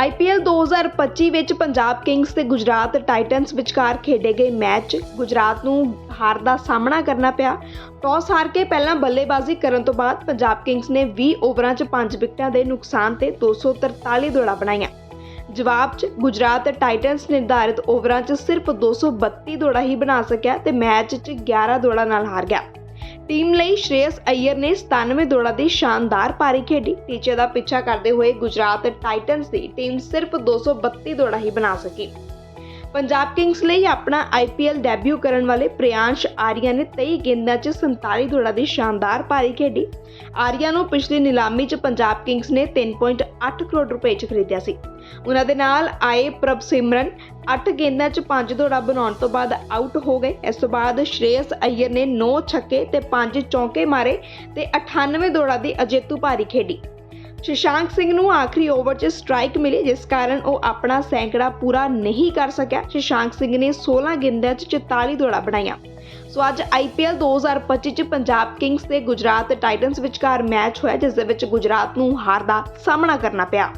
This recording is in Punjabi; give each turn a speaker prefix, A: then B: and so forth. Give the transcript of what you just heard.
A: IPL 2025 ਵਿੱਚ ਪੰਜਾਬ ਕਿੰਗਸ ਤੇ ਗੁਜਰਾਤ ਟਾਈਟਨਸ ਵਿਚਕਾਰ ਖੇਡੇ ਗਏ ਮੈਚ 'ਚ ਗੁਜਰਾਤ ਨੂੰ ਹਾਰ ਦਾ ਸਾਹਮਣਾ ਕਰਨਾ ਪਿਆ। ਟਾਸ ਹਾਰ ਕੇ ਪਹਿਲਾਂ ਬੱਲੇਬਾਜ਼ੀ ਕਰਨ ਤੋਂ ਬਾਅਦ ਪੰਜਾਬ ਕਿੰਗਸ ਨੇ 20 ਓਵਰਾਂ 'ਚ 5 ਵਿਕਟਾਂ ਦੇ ਨੁਕਸਾਨ ਤੇ 243 ਦੌੜਾਂ ਬਣਾਈਆਂ। ਜਵਾਬ 'ਚ, ਗੁਜਰਾਤ ਟਾਈਟਨਸ ਨਿਰਧਾਰਿਤ ਓਵਰਾਂ 'ਚ ਸਿਰਫ 232 ਦੌੜਾਂ ਹੀ ਬਣਾ ਸਕਿਆ ਤੇ ਮੈਚ 'ਚ 11 ਦੌੜਾਂ ਨਾਲ ਹਾਰ ਗਿਆ। ਟੀਮ ਲਈ ਸ਼੍ਰੇਯਸ ਅਈਅਰ ਨੇ 97 ਦੌੜਾਂ ਦੀ ਸ਼ਾਨਦਾਰ ਪਾਰੀ ਖੇਡੀ। ਟੀਚੇ ਦਾ ਪਿੱਛਾ ਕਰਦੇ ਹੋਏ ਗੁਜਰਾਤ ਟਾਈਟਨਸ ਦੀ ਟੀਮ ਸਿਰਫ 232 ਦੌੜਾਂ ਹੀ ਬਣਾ ਸਕੀ। ਪੰਜਾਬ ਕਿੰਗਸ ਲਈ ਆਪਣਾ IPL ਡੈਬਿਊ ਕਰਨ ਵਾਲੇ ਪ੍ਰਿਆੰਸ਼ ਆਰੀਆ ਨੇ 23 ਗੇਂਦਾਂ 'ਚ 47 ਦੌੜਾਂ ਦੀ ਸ਼ਾਨਦਾਰ ਪਾਰੀ ਖੇਡੀ। ਆਰੀਆ ਨੂੰ ਪਿਛਲੀ ਨਿਲਾਮੀ 'ਚ ਪੰਜਾਬ ਕਿੰਗਸ ਨੇ 3.8 ਕਰੋੜ ਰੁਪਏ 'ਚ ਖਰੀਦਿਆ ਸੀ। ਉਹਨਾਂ ਦੇ ਨਾਲ ਆਏ ਪ੍ਰਭ ਸਿਮਰਨ 8 ਗੇਂਦਾਂ 'ਚ 5 ਦੌੜਾਂ ਬਣਾਉਣ ਤੋਂ ਬਾਅਦ ਆਊਟ ਹੋ ਗਏ। ਇਸ ਤੋਂ ਬਾਅਦ ਸ਼੍ਰੇਯਸ ਅਈਅਰ ਨੇ 9 ਛੱਕੇ ਤੇ 5 ਚੌਕੇ ਮਾਰੇ ਤੇ 98 ਦੌੜਾਂ ਦੀ ਅਜੇਤੂ ਪਾਰੀ ਖੇਡੀ। ਸ਼ਸ਼ਾਂਕ ਸਿੰਘ ਨੂੰ ਆਖਰੀ ਓਵਰ 'ਚ ਸਟ੍ਰਾਈਕ ਮਿਲੀ, ਜਿਸ ਕਾਰਨ ਉਹ ਆਪਣਾ ਸੈਂਕੜਾ ਪੂਰਾ ਨਹੀਂ ਕਰ ਸਕਿਆ। ਸ਼ਸ਼ਾਂਕ ਸਿੰਘ ਨੇ 16 ਗੇਂਦਾਂ 'ਚ 44 ਦੌੜਾਂ ਬਣਾਈਆਂ। ਸੋ ਅੱਜ IPL 2025 'ਚ ਪੰਜਾਬ ਕਿੰਗਸ ਤੇ ਗੁਜਰਾਤ ਟਾਈਟਨਸ ਵਿਚਕਾਰ ਮੈਚ ਹੋਇਆ, ਜਿਸ ਦੇ ਵਿੱਚ ਗੁਜਰਾਤ ਨੂੰ ਹਾਰ ਦਾ ਸਾਹਮਣਾ ਕਰਨਾ ਪਿਆ।